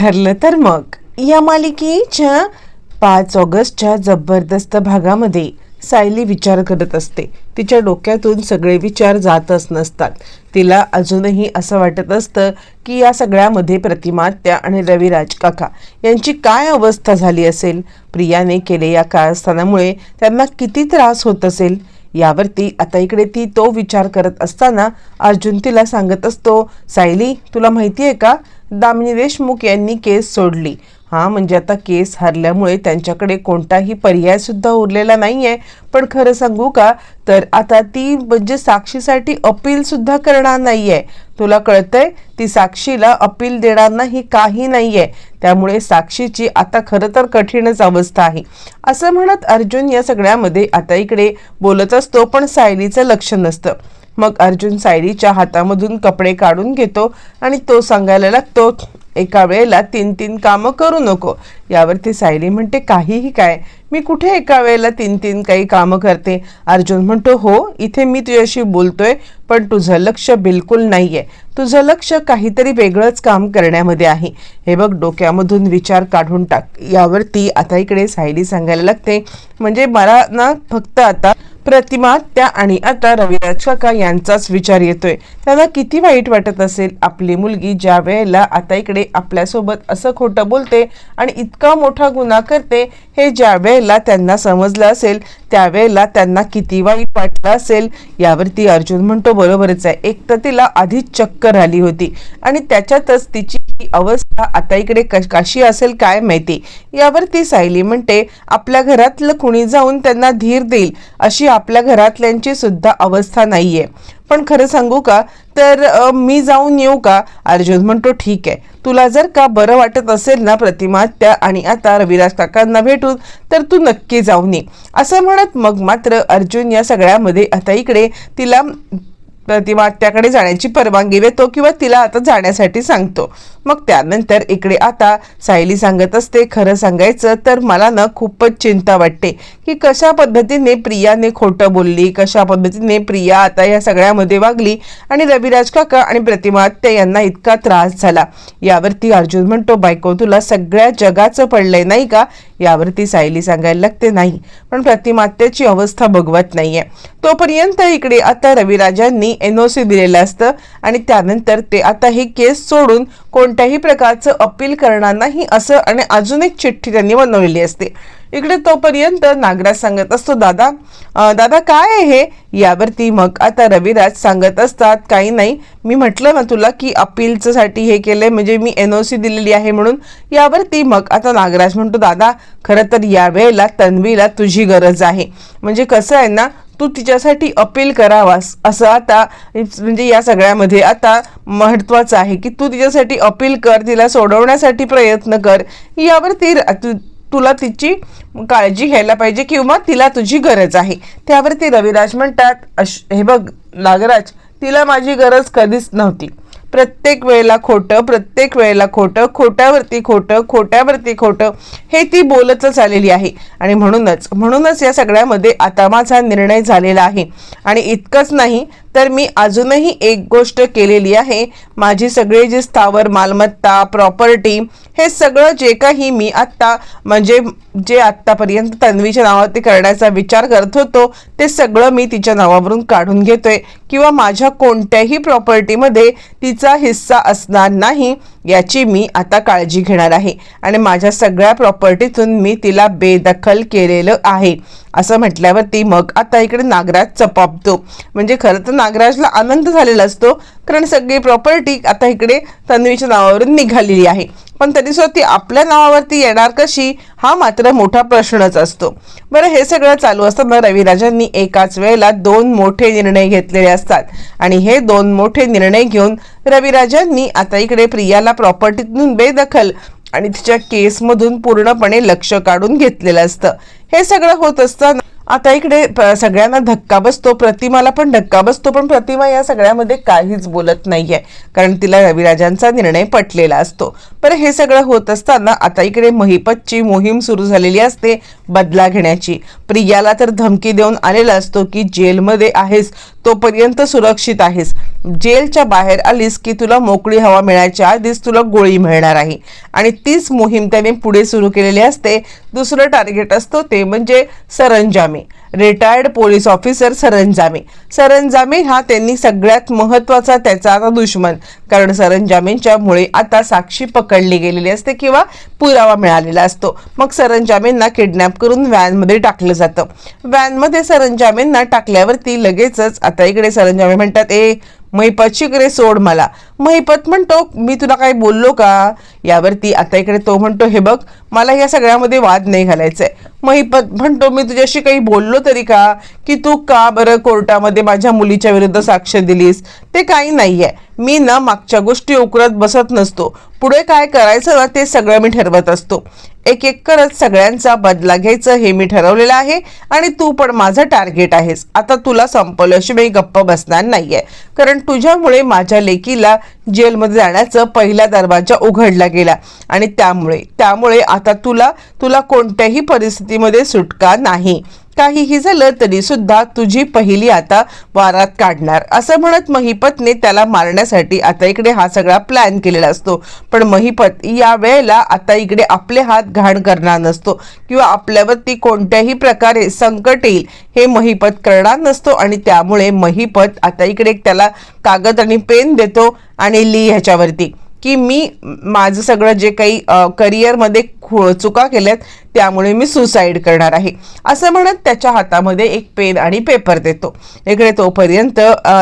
ठरलं तर मग. या मालिकेच्या पाच ऑगस्टच्या जबरदस्त भागामध्ये सायली विचार करत असते. तिच्या डोक्यातून सगळे विचार जातच नसतात. तिला अजूनही असं वाटत असतं की या सगळ्यामध्ये प्रतिमात्या आणि रविराज काका यांची काय अवस्था झाली असेल? प्रियाने केले या कारस्थानामुळे त्यांना किती त्रास होत असेल? यावरती आता इकडे ती तो विचार करत असताना अर्जुन तिला सांगत असतो सायली तुला माहिती आहे का? दामिनी देशमुख यांनी केस सोडली. हां म्हणजे आता केस हरल्यामुळे त्यांच्याकडे कोणताही पर्यायसुद्धा उरलेला नाही आहे पण खरं सांगू का? तर आता ती म्हणजे साक्षीसाठी अपीलसुद्धा करणार नाही आहे तुला कळतंय? ती साक्षीला अपील देणार नाही काही नाही आहे त्यामुळे साक्षीची आता खरं तर कठीणच अवस्था आहे. असं म्हणत अर्जुन या सगळ्यामध्ये आता इकडे बोलत असतो पण सायलीचं लक्ष नसतं. मग अर्जुन सायलीच्या हातामधून कपडे काढून घेतो आणि तो सांगायला लागतो एका वेळेला तीन तीन कामं करू नको. यावरती सायली म्हणते काहीही काय मी कुठे एका वेळेला तीन तीन काही कामं करते? अर्जुन म्हणतो हो इथे मी तुझ्याशी बोलतोय पण तुझं लक्ष बिलकुल नाही आहे तुझं लक्ष काहीतरी वेगळंच काम करण्यामध्ये आहे. हे बघ डोक्यामधून विचार काढून टाक. यावरती आता इकडे सायली सांगायला लागते म्हणजे मला ना फक्त आता प्रतिमा त्या आणि आता रविराज काका यांचाच विचार येतोय. त्यांना किती वाईट वाटत असेल? आपली मुलगी ज्या वेळेला आता इकडे आपल्यासोबत असं खोटं बोलते आणि इतका मोठा गुन्हा करते हे ज्या वेळेला त्यांना समजलं असेल त्यावेळेला त्यांना किती वाईट वाटलं असेल यावरती अर्जुन म्हणतो बरोबरच आहे. एक तर तिला आधीच चक्कर आली होती आणि त्याच्यातच तिची ही अवस्था आता इकडे कशी असेल काय माहिती? यावर ती सायली म्हणते आपल्या घरातलं कुणी जाऊन त्यांना धीर देईल अशी आपल्या घरातल्यांची सुद्धा अवस्था नाहीये. पण खरं सांगू का? तर मी जाऊन येऊ का? अर्जुन म्हणतो ठीक आहे. तुला जर का बरं वाटत असेल ना प्रतिमा त्या आणि आता रविराज काकांना भेटून तर तू नक्की जाऊन ये. असं म्हणत मग मात्र अर्जुन या सगळ्यामध्ये आता इकडे तिला प्रतिमाट्याकडे जाण्याची परवानगी देतो किंवा तिला आता जाण्यासाठी सांगतो. मग त्यानंतर इकडे आता सायली सांगत असते खरं सांगायचं तर मला ना खूपच चिंता वाटते की कशा पद्धतीने प्रियाने खोटं बोलली कशा पद्धतीने प्रिया आता या सगळ्यामध्ये वागली आणि रविराज काका आणि प्रतिमा आत्या यांना इतका त्रास झाला. यावरती अर्जुन म्हणतो बायको तुला सगळ्या जगाचं पडलंय नाही का? यावरती सायली सांगायला लागते नाही पण प्रतिमात्याची अवस्था बघवत नाहीये. तोपर्यंत इकडे आता रविराजांनी एन ओ सी दिलेलं असतं आणि त्यानंतर ते आता हे केस सोडून कोणत्याही प्रकारचं अपील करणार नाही असं आणि अजून एक चिठ्ठी त्यांनी बनवलेली असते. इकडे तोपर्यंत नागराज सांगत असतो दादा दादा काय आहे हे? यावरती मग आता रविराज सांगत असतात काही नाही मी म्हटलं ना तुला की अपीलचंसाठी हे केलं आहे म्हणजे मी एन ओ सी दिलेली आहे म्हणून. यावरती मग आता नागराज म्हणतो दादा खरं तर यावेळेला तन्वीला तुझी गरज आहे. म्हणजे कसं आहे ना तू तिच्यासाठी अपील करावास. असं आता म्हणजे या सगळ्यामध्ये आता महत्त्वाचं आहे की तू तिच्यासाठी अपील कर तिला सोडवण्यासाठी प्रयत्न कर. यावरती र- तु- तुला तिची काळजी घ्यायला पाहिजे किंवा तिला तुझी गरज आहे. त्यावरती रविराज म्हणतात अश हे बघ नागराज तिला माझी गरज कधीच नव्हती. प्रत्येक वेळेला खोटं प्रत्येक वेळेला खोटं खोट्यावरती खोटं खोट्यावरती खोटं हे ती बोलतच आलेली आहे. आणि म्हणूनच म्हणूनच या सगळ्यामध्ये आता माझा निर्णय झालेला आहे. आणि इतकंच नाही तर मी अजूनही एक गोष्ट केलेली आहे. माझी सगळी जी स्थावर मालमत्ता प्रॉपर्टी हे सगळं जे काही मी आत्ता म्हणजे जे आत्तापर्यंत तन्वीच्या नावावरती करण्याचा विचार करत होतो ते सगळं मी तिच्या नावावरून काढून घेतोय. किंवा माझ्या कोणत्याही प्रॉपर्टीमध्ये तिचा हिस्सा असणार नाही याची मी आता काळजी घेणार आहे. आणि माझ्या सगळ्या प्रॉपर्टीतून मी तिला बेदखल केलेलं आहे. असं म्हटल्यावरती मग आता इकडे नागराज चपापतो. म्हणजे खरं तर नागराजला आनंद झालेला असतो कारण सगळी प्रॉपर्टी आता इकडे तन्वीच्या नावावरून निघालेली आहे. पण तरीसुद्धा ती आपल्या नावावरती येणार कशी? हा मात्र मोठा प्रश्नच असतो. बरं हे सगळं चालू असताना रविराजांनी एकाच वेळेला दोन मोठे निर्णय घेतलेले असतात. आणि हे दोन मोठे निर्णय घेऊन रविराजांनी आता इकडे प्रियाला प्रॉपर्टीतून बेदखल आणि तिच्या केसमधून पूर्णपणे लक्ष काढून घेतलेलं असतं. हे सगळं होत असताना आता इकडे प- सगळ्यांना धक्का बसतो. प्रतिमाला पण धक्का बसतो पण प्रतिमा या सगळ्यामध्ये काहीच बोलत नाहीये. कारण तिला रविराजांचा निर्णय पटलेला असतो. पर हे सगळं होत असताना आता इकडे महिपतची मोहीम सुरू झालेली असते बदला घेण्याची. प्रियाला तर धमकी देऊन आलेला असतो की जेलमध्ये आहेस तोपर्यंत सुरक्षित आहेस. जेलच्या बाहेर आलीस की तुला मोकळी हवा मिळायच्या आधीच तुला गोळी मिळणार आहे. आणि तीच मोहीम त्याने पुढे सुरू केलेली असते. दुसरं टार्गेट असतो ते म्हणजे Saranjami. Retired police officer Saranjame. Saranjame हा त्यांनी सगळ्यात महत्त्वाचा त्याचा आता दुश्मन. कारण सरंजामींच्यामुळे आता साक्षी पकडली गेलेली असते किंवा पुरावा मिळालेला असतो. मग सरंजामेंना किडनॅप करून व्हॅनमध्ये टाकलं जातं. व्हॅनमध्ये सरंजामेंना टाकल्यावरती लगेचच आता इकडे सरंजामे म्हणतात ए महिपत शिकरे सोड मला. महिपत म्हणतो मी तुला काही बोललो का? यावरती आता इकडे तो म्हणतो हे बघ मला या सगळ्यामध्ये वाद नाही घालायचा आहे महिपत म्हणतो मी तुझ्याशी काही बोललो तरी का? की तू का बरं कोर्टामध्ये माझ्या मुलीच्या विरुद्ध साक्ष दिलीस? ते काही नाही आहे मी ना मागच्या गोष्टी उकरत बसत नसतो. पुढे काय करायचं ना ते सगळं मी ठरवत असतो. एक एक करत सगळ्यांचा बदला घ्यायचं हे मी ठरवलेलं आहे. आणि तू पण माझं टार्गेट आहेस. आता तुला संपवल्याशी मी गप्प बसणार नाहीये. कारण तुझ्यामुळे माझ्या लेकीला जेलमध्ये जाण्याचा पहिला दरवाजा उघडला गेला. आणि त्यामुळे त्यामुळे आता तुला तुला कोणत्याही परिस्थितीमध्ये सुटका नाही. काहीही झालं तरी सुद्धा तुझी पहिली आता वारात काढणार. असं म्हणत महिपतने त्याला मारण्यासाठी आता इकडे हा सगळा प्लॅन केलेला असतो. पण महिपत या वेळेला आता इकडे आपले हात घाण करणार नसतो किंवा आपल्यावरती कोणत्याही प्रकारे संकट येईल हे महिपत करणार नसतो आणि त्यामुळे महिपत आता इकडे त्याला कागद आणि पेन देतो आणि ली ह्याच्यावरती. की मी माझं सगळं जे काही करिअरमध्ये खो चुका केल्यात त्यामुळे मी सुसाईड करणार आहे. असं म्हणत त्याच्या हातामध्ये एक पेन आणि पेपर देतो. इकडे तोपर्यंत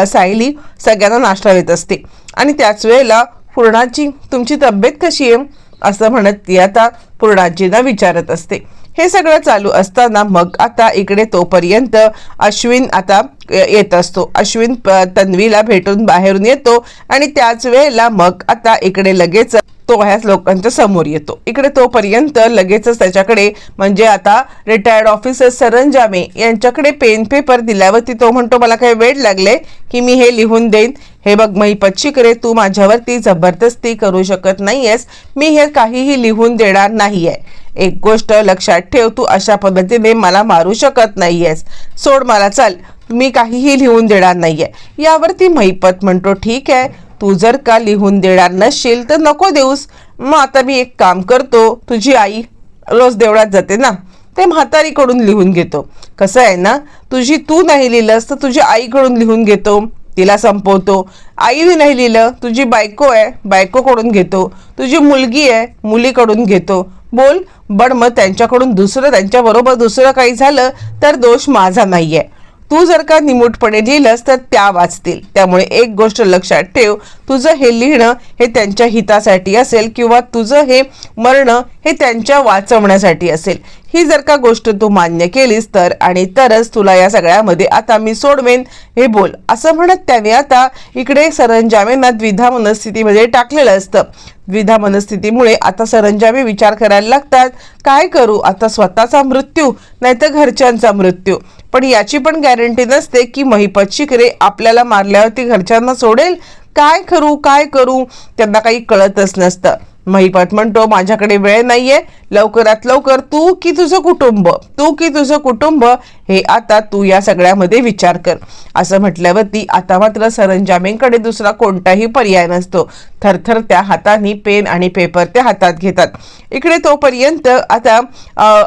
सायली सगळ्यांना नाश्ता देत असते. आणि त्याच वेळेला पूर्णाची तुमची तब्येत कशी आहे? असं म्हणत ती आता पूर्णाजींना विचारत असते. हे सगळं चालू असताना मग आता इकडे तोपर्यंत अश्विन आता येत असतो. अश्विन प- तन्वीला भेटून बाहेरून येतो आणि त्याच वेळेला मग आता इकडे लगेच तो ह्याच लोकांच्या समोर येतो. इकडे तोपर्यंत लगेचच त्याच्याकडे म्हणजे आता रिटायर्ड ऑफिसर सरंजामे यांच्याकडे पेन पेपर दिल्यावरती तो म्हणतो मला काही वेळ लागले की मी हे लिहून देईन. हे बघ महिपत शिकरे तू माझ्यावरती जबरदस्ती करू शकत नाहीयेस. मी हे काहीही लिहून देणार नाहीये. एक गोष्ट लक्षात ठेव तू अशा पद्धतीने मला मारू शकत नाहीयेस. सोड मला चल. मी काहीही लिहून देणार नाहीये. यावरती महिपत म्हणतो ठीक आहे. तू जर का लिहून देणार नसशील तर नको देऊस. मग आता मी एक काम करतो तुझी आई रोज देवळात जाते ना ते म्हातारीकडून लिहून घेतो. कसं आहे ना तुझी तू नाही लिहिलंस तर तुझ्या आईकडून लिहून घेतो. तिला संपवतो. आईने नाही लिहिलं तुझी बायको आहे बायकोकडून घेतो. तुझी मुलगी आहे मुलीकडून घेतो. बोल बड मग त्यांच्याकडून दुसरं त्यांच्याबरोबर दुसरं काही झालं तर दोष माझा नाही आहे तू जर का निमूटपणे लिहिलंस तर त्या वाचतील. त्यामुळे एक गोष्ट लक्षात ठेव तुझं हे लिहिणं हे त्यांच्या हितासाठी असेल किंवा तुझं हे मरणं हे त्यांच्या वाचवण्यासाठी असेल. ही जर का गोष्ट तू मान्य केलीस तर आणि तरच तुला या सगळ्यामध्ये आता मी सोडवेन हे बोल. असं म्हणत त्याने आता इकडे सरंजामेंना द्विधा मनस्थितीमध्ये टाकलेलं असतं. द्विधा मनस्थितीमुळे आता सरंजामे विचार करायला लागतात. काय करू? आता स्वतःचा मृत्यू नाहीतर घरच्यांचा मृत्यू. पण याची पण गॅरंटी नसते की महिपत शिकरे आपल्याला मारल्यावरती घरच्यांना सोडेल? काय करू काय करू? त्यांना काही कळतच नसतं. महिपत म्हणतो माझ्याकडे वेळ नाहीये. लवकरात लवकर तू की तुझं कुटुंब? तू की तुझं कुटुंब? हे आता तू या सगळ्यामध्ये विचार कर. असं म्हटल्यावरती आता मात्र सरंजामेंकडे दुसरा कोणताही पर्याय नसतो. थरथर त्या हाताने पेन आणि पेपर त्या हातात घेतात. इकडे तोपर्यंत आता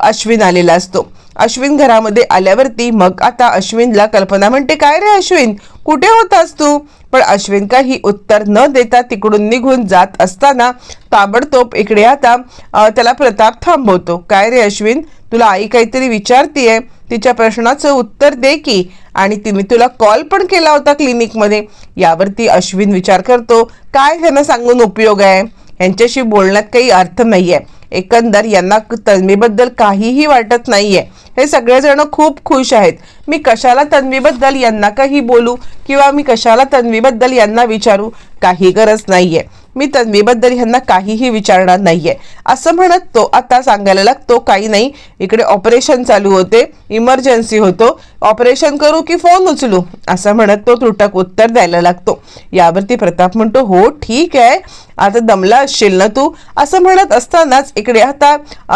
अश्विन आलेला असतो. अश्विन घरामध्ये आल्यावरती मग आता अश्विनला कल्पना म्हणते काय रे अश्विन? कुठे होतास तू? पण अश्विन काही उत्तर न देता तिकडून निघून जात असताना ताबडतोब इकडे आता त्याला प्रताप थांबवतो. काय रे अश्विन? तुला आई काहीतरी विचारतीये? तिच्या प्रश्नाचं उत्तर दे की. आणि तिने तुला कॉल पण केला होता क्लिनिकमध्ये. यावरती अश्विन विचार करतो काय ह्यांना सांगून उपयोग आहे? यांच्याशी बोलण्यात काही अर्थ नाही आहे एकंदर यांना तन्वीबद्दल काहीही वाटत नाहीये. हे सगळेजण खूप खुश आहेत. मी कशाला तन्वीबद्दल यांना काही बोलू? किंवा मी कशाला तन्वीबद्दल यांना विचारू? काही गरज नाहीये. मी तन्वीबद्दल ह्यांना काहीही विचारणार नाहीये. असं म्हणत तो आता सांगायला लागतो काही नाही. इकडे ऑपरेशन चालू होते. इमर्जन्सी होतो. ऑपरेशन करू की फोन उचलू? असं म्हणत तो तुटक उत्तर द्यायला लागतो. यावरती प्रताप म्हणतो हो ठीक आहे. आता दमला असशील ना तू? असं म्हणत असतानाच इकडे आता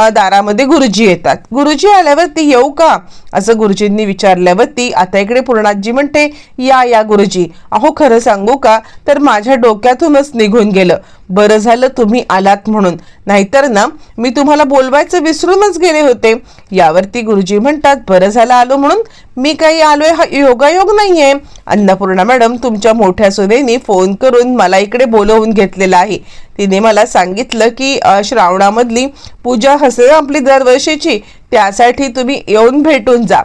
दारामध्ये गुरुजी येतात. गुरुजी आल्यावरती येऊ का? असं गुरुजींनी विचारल्यावरती आता इकडे पूर्णाजी म्हणते या या गुरुजी. अहो खरं सांगू का? तर माझ्या डोक्यातूनच निघून गेले बरं झालं तुम्ही आलात म्हणून. नाहीतर ना मी तुम्हाला बोलवायचं विसरूनच गेले होते. यावरती गुरुजी म्हणतात बरं झालं आलो म्हणून. मी काही आलोय हा योगायोग नाही आहे अन्नपूर्णा मॅडम तुमच्या मोठ्या सुनेनी फोन करून मला इकडे बोलवून घेतलेला आहे. तिने मला सांगितलं की श्रावणामधली पूजा हसे आपली दरवर्षीची. त्यासाठी तुम्ही येऊन भेटून जा.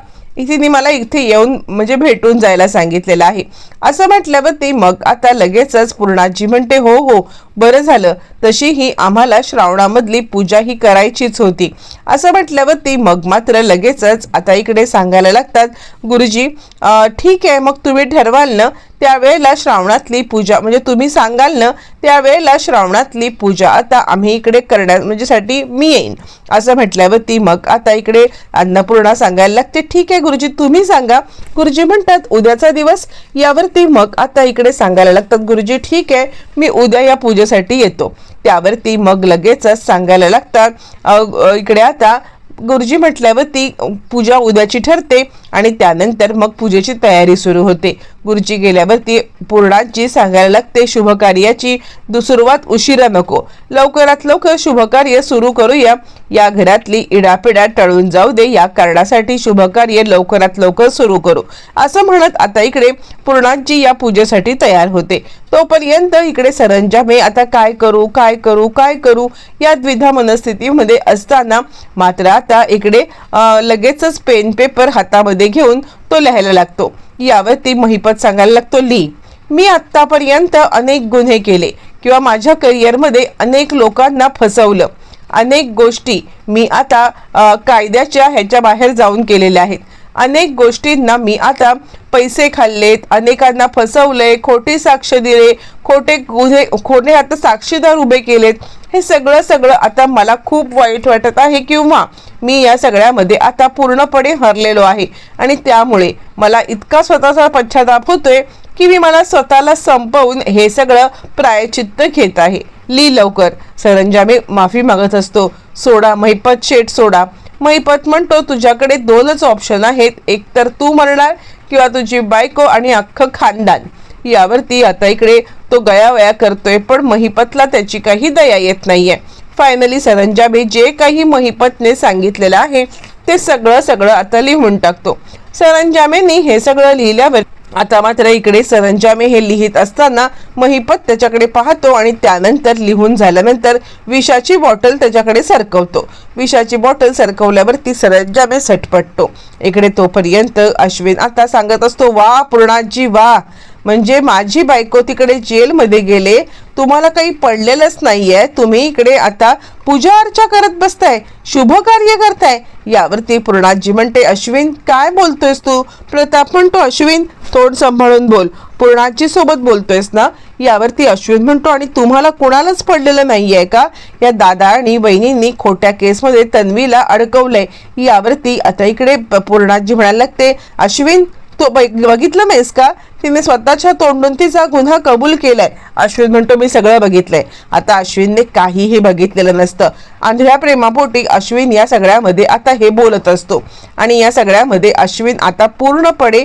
तिने मला इथे येऊन म्हणजे भेटून जायला सांगितलेलं आहे. असं म्हटल्यावर ती मग आता लगेचच पूर्णाजी म्हणते हो हो बरं झालं. तशी ही आम्हाला श्रावणामधली पूजा ही करायचीच होती. असं म्हटल्यावर ती मग मात्र लगेचच आता इकडे सांगायला लागतात गुरुजी ठीक आहे मग तुम्ही ठरवाल ना त्यावेळेला श्रावणातली पूजा म्हणजे तुम्ही सांगाल ना त्यावेळेला श्रावणातली पूजा आता आम्ही इकडे करण्या म्हणजे साठी मी येईन. असं म्हटल्यावर ती मग आता इकडे अन्नपूर्णा सांगायला लागते ठीक आहे गुरुजी तुम्ही सांगा. गुरुजी म्हणतात उद्याचा दिवस यावरती मग आता इकडे सांगायला लागतात गुरुजी ठीक आहे मी उद्या या पूजेसाठी येतो. त्यावरती मग लगेचच सांगायला लागतात. इकडे आता गुरुजी म्हटल्यावर ती पूजा उद्याची ठरते आणि त्यानंतर मग पूजेची तयारी सुरू होते. गुरुजी गेल्यावरती पूर्णांची सांगायला लागते शुभकार्याची दु- सुरुवात उशिरा नको. लवकरात लवकर शुभकार्य सुरू करूया. या घरातली इडापिडा टळून जाऊ दे. या कारणासाठी शुभकार्य लवकरात लवकर सुरू करू. असं म्हणत आता इकडे पूर्णांची या पूजेसाठी तयार होते. तोपर्यंत इकडे सरंजामे आता काय करू काय करू काय करू? या द्विधा मनस्थितीमध्ये असताना मात्र आता इकडे लगेचच पेन पेपर हातामध्ये घेऊन तो लिहायला लागतो. यावरती महिपत सांगायला लागतो ली मी आत्तापर्यंत अनेक गुन्हे केले किंवा माझ्या करिअरमध्ये अनेक लोकांना फसवलं. अनेक गोष्टी मी आता कायद्याच्या ह्याच्या बाहेर जाऊन केलेल्या आहेत. अनेक गोष्टींना मी आता पैसे खाल्लेत अनेकांना फसवले खोटी साक्ष दिले खोटे गुन्हे खोटे आता साक्षीदार उभे केलेत. हे सगळं सगळं आता मला खूप वाईट वाटत आहे किंवा मी या सगळ्यामध्ये आता पूर्णपणे हरलेलो आहे. आणि त्यामुळे मला इतका स्वतःचा पश्चाताप होतोय की मी मला स्वतःला संपवून हे सगळं प्रायचित्त घेत आहे. ली लवकर. सरंजामे माफी मागत असतो. सोडा महिपत शेट सोडा. महिपत म्हणतो तुझ्याकडे दोनच ऑप्शन आहेत. एक तर तू मरणार किंवा तुझी बायको आणि अख्खं खानदान. यावरती आता इकडे तो गयावया करतोय पण महिपतला त्याची काही दया येत नाहीये. फायनली सरंजाबे जे काही महिपतने सांगितलेलं आहे ते सगळं सगळं आता लिहून टाकतो. सरंजामेनी हे सगळं लिहिल्यावर आता मात्र इकडे सरंजामे हे लिहित असताना महिपत त्याच्याकडे पाहतो आणि त्यानंतर लिहून झाल्यानंतर विषाची बॉटल त्याच्याकडे सरकवतो. विषाची बॉटल सरकवल्यावर ती सरंजामे सटपटतो. इकडे तोपर्यंत अश्विन आता सांगत असतो वा पूर्णाजी वा. म्हणजे माझी बायको तिकडे जेलमध्ये गेले. तुम्हाला काही पडलेलंच नाहीये. तुम्ही इकडे आता पूजा अर्चा करत बसताय. शुभ कार्य करताय. यावरती पूर्णाजी म्हणते अश्विन काय बोलतोयस तू? प्रताप म्हणतो अश्विन तोंड सांभाळून बोल. पूर्णाजी सोबत बोलतोयस ना? यावरती अश्विन म्हणतो आणि तुम्हाला कोणालाच पडलेलं नाहीये का? या दादा आणि बहिणींनी खोट्या केसमध्ये तन्वीला अडकवलंय. यावरती आता इकडे प- पूर्णाजी म्हणायला लागते अश्विन तो बघ- बघितलं नाहीस का? तिने स्वतःच्या तोंडून तिचा गुन्हा कबूल केलाय. अश्विन म्हणतो मी सगळं बघितलंय. आता अश्विनने काहीही बघितलेलं नसतं. आंधळ्या प्रेमापोटी अश्विन या सगळ्यामध्ये आता हे बोलत असतो. आणि या सगळ्यामध्ये अश्विन आता पूर्णपणे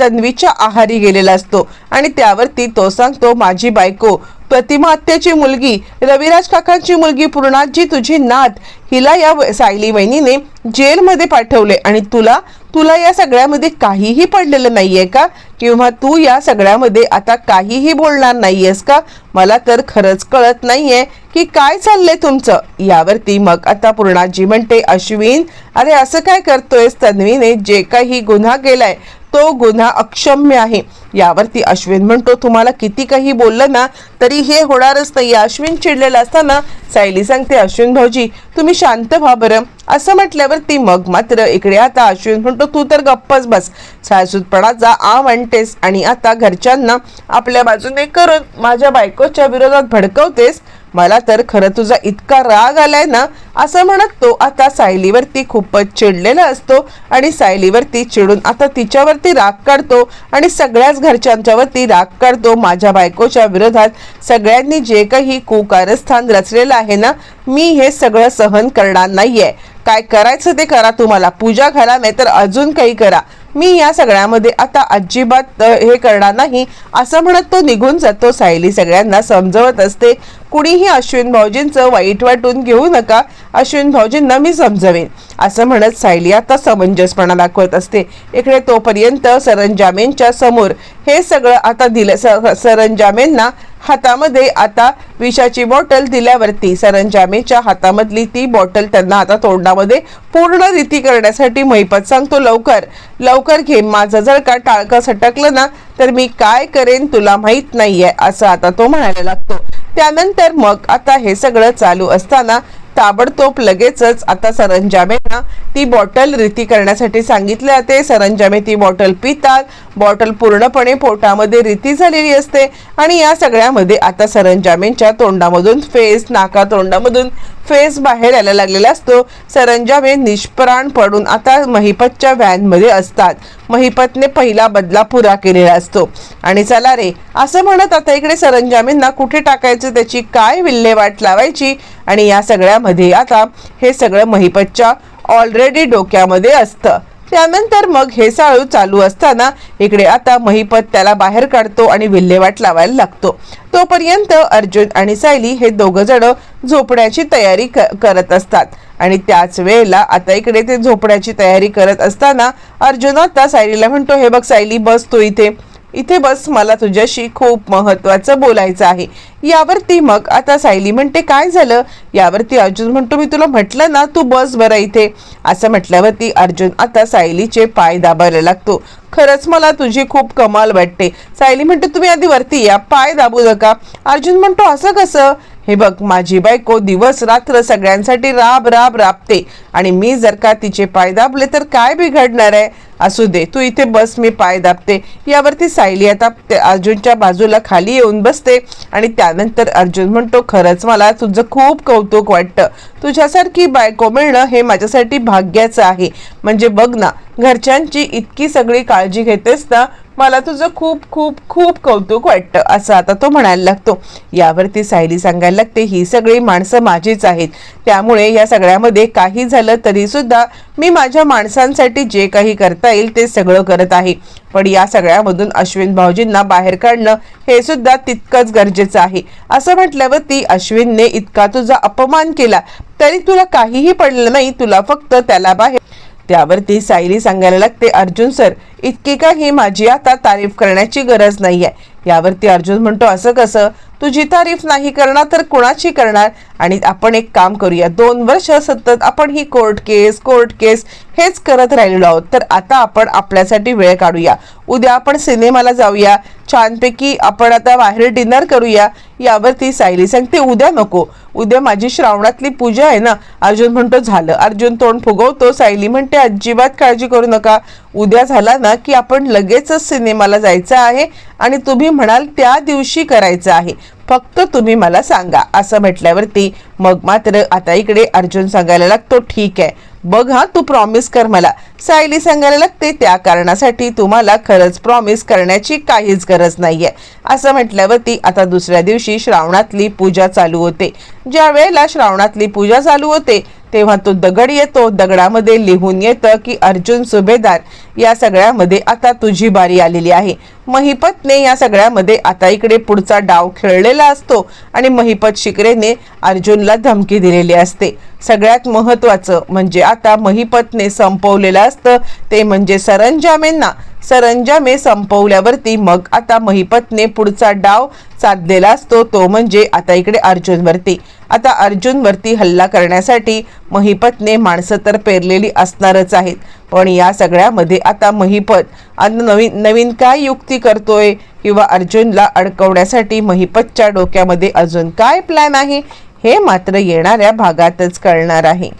तन्वीच्या आहारी गेलेला असतो. आणि त्यावरती तो सांगतो माझी बायको प्रतिमा आत्याची मुलगी रविराज काकांची मुलगी पूर्णाजी तुझी नात हिला या व- सायली वहिनीने जेलमध्ये पाठवले आणि तुला तुला या सगळ्यामध्ये काहीही पडलेलं नाहीये का? किंवा तू या सगळ्यामध्ये आता काहीही बोलणार नाहीयेस का? मला तर खरंच कळत नाहीये की काय चाललंय तुमचं. यावरती मग आता पूर्णाजी म्हणते अश्विन अरे असं काय करतोयस? तन्वीने जे काही गुन्हा केलाय तो गुन्हा अक्षम्य आहे. यावरती अश्विन म्हणतो तुम्हाला किती काही बोललं ना तरी हे होणारच नाही. अश्विन चिडलेला असताना सायली सांगते अश्विन भाऊजी तुम्ही शांत व्हा बरं. असं म्हटल्यावरती मग मात्र इकडे आता अश्विन म्हणतो तू तर गप्पच बस. सासूतपणाचा आ म्हणतेस आणि आता घरच्यांना आपल्या बाजूने करून माझ्या बायकोच्या विरोधात भडकवतेस. मला तर खरं तुझा इतका राग आलाय ना असं म्हणत तो आता सायलीवरती खूपच चिडलेला असतो आणि सायलीवरती चिडून आता तिच्यावरती राग काढतो आणि सगळ्याच घरच्यांच्यावरती राग काढतो. माझ्या बायकोच्या विरोधात सगळ्यांनी जे काही कुकारस्थान रचलेलं आहे ना मी हे सगळं सहन करणार नाहीये. काय करायचं ते करा तुम्हाला. पूजा घाला नाही तर अजून काही करा. मी या सगळ्यामध्ये आता अजिबात हे करणार नाही. असं म्हणत तो निघून जातो सायली सगळ्यांना समजवत असते. कुणीही अश्विन भाऊजींचं वाईट वाटून घेऊ नका. अश्विन भाऊजींना मी समजवेन. असं म्हणत सायली आता समंजसपणा दाखवत असते. इकडे तोपर्यंत सरंजामेंच्या समोर हे सगळं आता दिलं स- सरंजामेंना हातामध्ये आता विषाची बॉटल दिल्यावरती सरंजामेच्या हातामधली ती बॉटल त्यांना आता तोंडामध्ये पूर्ण रीती करण्यासाठी महिपत सांगतो लवकर. लवकर घे माझं जर का टाळकं सटकलं ना तर मी काय करेन तुला माहीत नाहीये असं आता तो म्हणायला लागतो. त्यानंतर मग आता हे सगळं चालू असताना ताबडतोब लगेचच आता सरंजामेंना ती बॉटल रीती करण्यासाठी सांगितले जाते सरंजामे ती बॉटल पितात बॉटल पूर्णपणे पोटामध्ये रीती झालेली असते आणि या सगळ्यामध्ये आता सरंजामेंच्या तोंडामधून फेस नाका तोंडामधून फेस बाहेर यायला लागलेला असतो. सरंजामे निष्प्राण पडून आता महिपतच्या व्हॅनमध्ये असतात. महिपतने पहिला बदला पुरा केलेला असतो. आणि चला रे असं म्हणत आता इकडे सरंजामेंना कुठे टाकायचं? त्याची काय विल्हेवाट लावायची? आणि या सगळ्यामध्ये आता हे सगळं महिपतच्या ऑलरेडी डोक्यामध्ये असतं. त्यानंतर मग हे साळू चालू असताना इकडे आता महिपत त्याला बाहेर काढतो आणि विल्हेवाट लावायला लागतो. तोपर्यंत अर्जुन आणि सायली हे दोघं जण झोपण्याची तयारी क- करत असतात. आणि त्याच वेळेला आता इकडे ते झोपण्याची तयारी करत असताना अर्जुन आता सायलीला म्हणतो हे बघ सायली बस तू इथे. इथे बस मला तुझ्याशी खूप महत्वाचं बोलायचं आहे. यावरती मग आता सायली म्हणते काय झालं? यावरती अर्जुन म्हणतो मी तुला म्हटलं ना तू बस बरं इथे. असं म्हटल्यावरती अर्जुन आता सायलीचे पाय दाबायला लागतो. खरंच मला तुझी खूप कमाल वाटते. सायली म्हणते तुम्ही आधी वरती या पाय दाबू नका. अर्जुन म्हणतो असं कसं? हे बघ माझी बायको दिवस रात्र सगळ्यांसाठी राब राब राबते. आणि मी जर का तिचे पाय दाबले तर काय बिघडणार आहे? असू दे तू इथे बस मी पाय दाबते. यावरती सायली आता अर्जुनच्या बाजूला खाली येऊन बसते आणि त्यानंतर अर्जुन म्हणतो खरंच मला तुझं खूप कौतुक वाटतं. तुझ्यासारखी बायको मिळणं हे माझ्यासाठी भाग्याचं आहे. म्हणजे बघ ना घरच्यांची इतकी सगळी काळजी घेतेस ना मला तुझं खूप खूप खूप कौतुक वाटतं असं आता तो म्हणायला लागतो. यावरती सायली सांगायला लागते ही सगळी माणसं माझीच आहेत. त्यामुळे या सगळ्यामध्ये काही झालं तरीसुद्धा मी माझ्या माणसांसाठी जे काही करता येईल ते सगळं करत आहे. पण या सगळ्यामधून अश्विन भाऊजींना बाहेर काढणं हे सुद्धा तितकंच गरजेचं आहे. असं म्हटल्यावरती अश्विनने इतका तुझा अपमान केला तरी तुला काहीही पडलं नाही तुला फक्त त्याला बाहेर त्यावरती सायली सांगायला लागते अर्जुन सर इतकी काही माझी आता तारीफ करण्याची गरज नाहीये? यावरती अर्जुन म्हणतो असं कसं? तुझी तारीफ नाही करणार तर कुणाची करणार? आणि आपण एक काम करूया. दोन वर्ष सतत आपण ही कोर्ट केस कोर्ट केस हेच करत राहिलेलो आहोत. तर आता आपण आपल्यासाठी वेळ काढूया. उद्या आपण सिनेमाला जाऊया. छानपैकी आपण आता बाहेर डिनर करूया. यावर ती सायली सांगते उद्या नको. उद्या माझी श्रावणातली पूजा आहे ना. अर्जुन म्हणतो झालं. अर्जुन तोंड फुगवतो. सायली म्हणते अजिबात काळजी करू नका. उद्या झाला ना की आपण लगेचच सिनेमाला जायचं आहे आणि तुम्ही म्हणाल त्या दिवशी करायचं आहे. फक्त तुम्ही मला सांगा असं म्हटल्यावरती मग मात्र आता इकडे अर्जुन सांगायला लागतो ठीक आहे बघ हा तू प्रॉमिस कर मला. सायली सांगायला लागते त्या कारणासाठी तुम्हाला खरंच प्रॉमिस करण्याची काहीच गरज नाहीये. असं म्हटल्यावरती आता दुसऱ्या दिवशी श्रावणातली पूजा चालू होते. ज्या वेळेला श्रावणातली पूजा चालू होते तेव्हा तो दगड येतो दगडामध्ये लिहून येतं की अर्जुन सुभेदार या सगळ्यामध्ये आता तुझी बारी आलेली आहे. महिपतने या सगळ्यामध्ये आता इकडे पुढचा डाव खेळलेला असतो आणि महिपत शिकरेने अर्जुनला धमकी दिलेली असते. सगळ्यात महत्वाचं म्हणजे आता महिपतने संपवलेलं असतं ते म्हणजे सरंजामेंना. सरंजामे संपवल्यावरती मग आता महिपतने पुढचा डाव साधलेला असतो तो म्हणजे आता इकडे अर्जुनवरती. आता अर्जुनवरती हल्ला करण्यासाठी महिपतने माणसं तर पेरलेली असणारच आहेत. पण या सगळ्यामध्ये आता महिपत अन नवीन नवीन काय युक्ती करतोय किंवा अर्जुनला अडकवण्यासाठी महिपतच्या डोक्यामध्ये अजून काय प्लॅन आहे हे मात्र येणाऱ्या भागातच कळणार आहे.